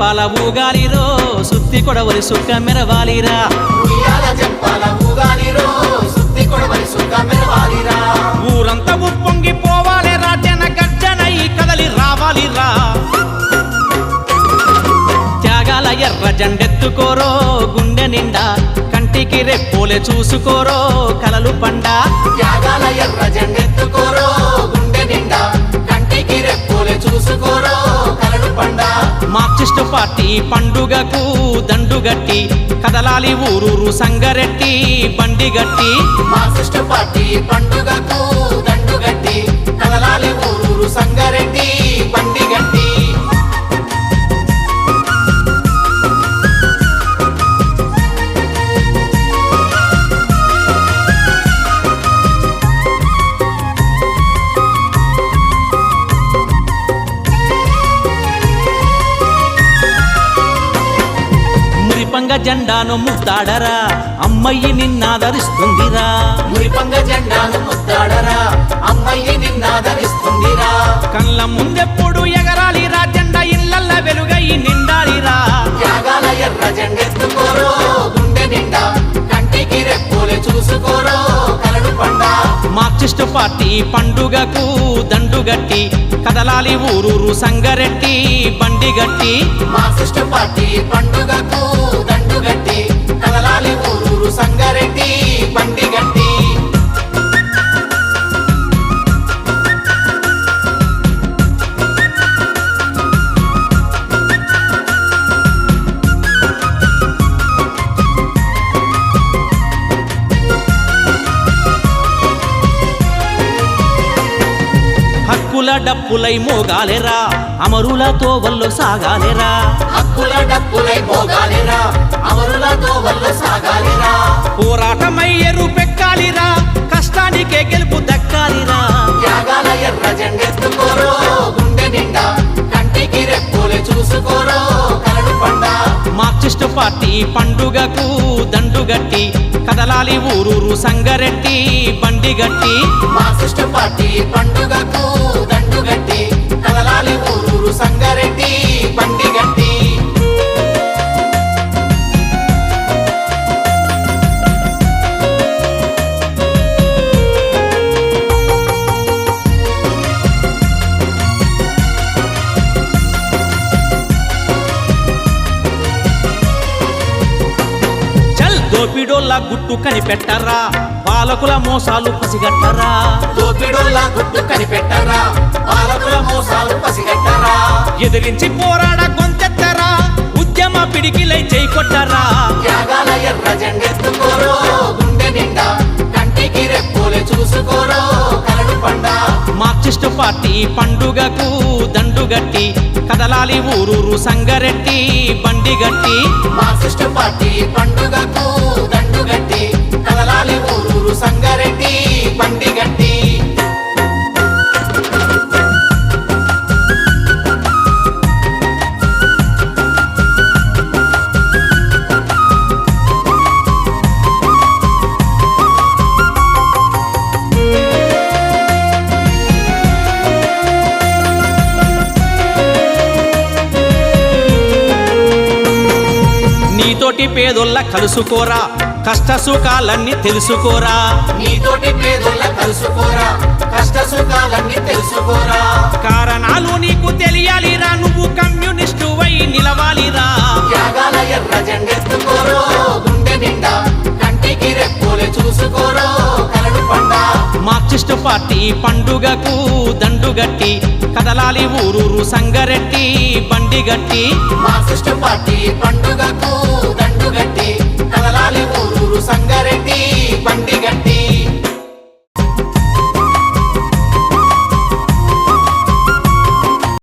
జంపాల ఊగాలిరో? సుత్తి కొడవలి సుక్క మెరవాలిరా. ఊరంతా ఉప్పొంగి పోవాలి రాజన గర్జనై కదలి రావాలిరా. త్యాగాల ఎర్ర జెండెత్తుకోరో గుండె నిండా కంటికి రెప్పోలే చూసుకోరో కలలు పండా. మార్క్సిస్టు పార్టీ పండుగకు దండుగట్టి కదలాలి ఊరూరు సంగరెట్టి బండిగట్టి మార్క్సిస్ట్ పార్టీ పండుగకు మురిపంగ జెండాను ముద్దాడరా. అమ్మయ్యి నిన్నాదరిస్తుందిరా. మురిపంగ జెండాను అమ్మయ్యి నిన్నాదరిస్తుందిరా. కళ్ళ ముందెప్పుడు ఎగరాలిరా. జెండా ఇళ్ళల్ల వెలుగై నిండాలిరా. త్యాగాల ఎర్ర జెండెత్తుకోరో గుండె నిండా కంటికి రెప్పులే చూసుకోరో కలడు పండ. మార్క్సిస్టు పార్టీ పండుగకు దండుగట్టి కదలాలి ఊరూరు సంగరెట్టి బండిగట్టి మార్క్సిస్ట్ పార్టీ పండుగకు దండుగట్టి హక్కుల డప్పులై మోగాలెరా? అమరులతో వల్లో సాగాలెరా? హక్కుల డప్పులై పోగాలిరా అమరులతో వల్ల సాగాలిరా? పోరాటమై ఎరుపెక్కాలిరా మార్క్సిస్టు పార్టీ పండుగకు దండుగట్టి కదలాలి ఊరూరు సంగరెట్టి బండి గట్టి. పార్టీ పండుగకు దండుగట్టి కదలాలి ఊరూరు సంగరెట్టి. దోపిడోళ్ళ గుట్టు కనిపెట్టరా? పాలకుల మోసాలు పసిగట్టరా? దోపిడోళ్ళ గుట్టు కనిపెట్టరా? పాలకుల మోసాలు పసిగట్టరా? ఎదిరించి పోరాడ గొంతెత్తరా? ఉద్యమ పిడికిలై చేకొట్టరా త్యాగాల ఎర్ర జెండెత్తుకోరో మార్క్సిస్టు పార్టీ పండుగకు దండుగట్టి కదలాలి ఊరూరు సంగరెట్టి బండిగట్టి మార్క్సిస్ట్ పార్టీ పండుగకు దండుగట్టి నీతోటి పేదోళ్ళ కలుసుకోరా కష్ట సుఖాలన్నీ తెలుసుకోరా. నీతోటి పేదోళ్ళ కలుసుకోరా కష్ట సుఖాలన్నీ తెలుసుకోరా. కారణాలు నీకు తెలియాలిరా నువ్వు కమ్యూనిస్టు వై నిలవాలిరా. మార్క్సిస్టు పార్టీ పండుగకు దండుగట్టి కదలాలి ఊరూరు సంగరెట్టి బండిగట్టి మార్క్సిస్ట్ పార్టీ పండుగకు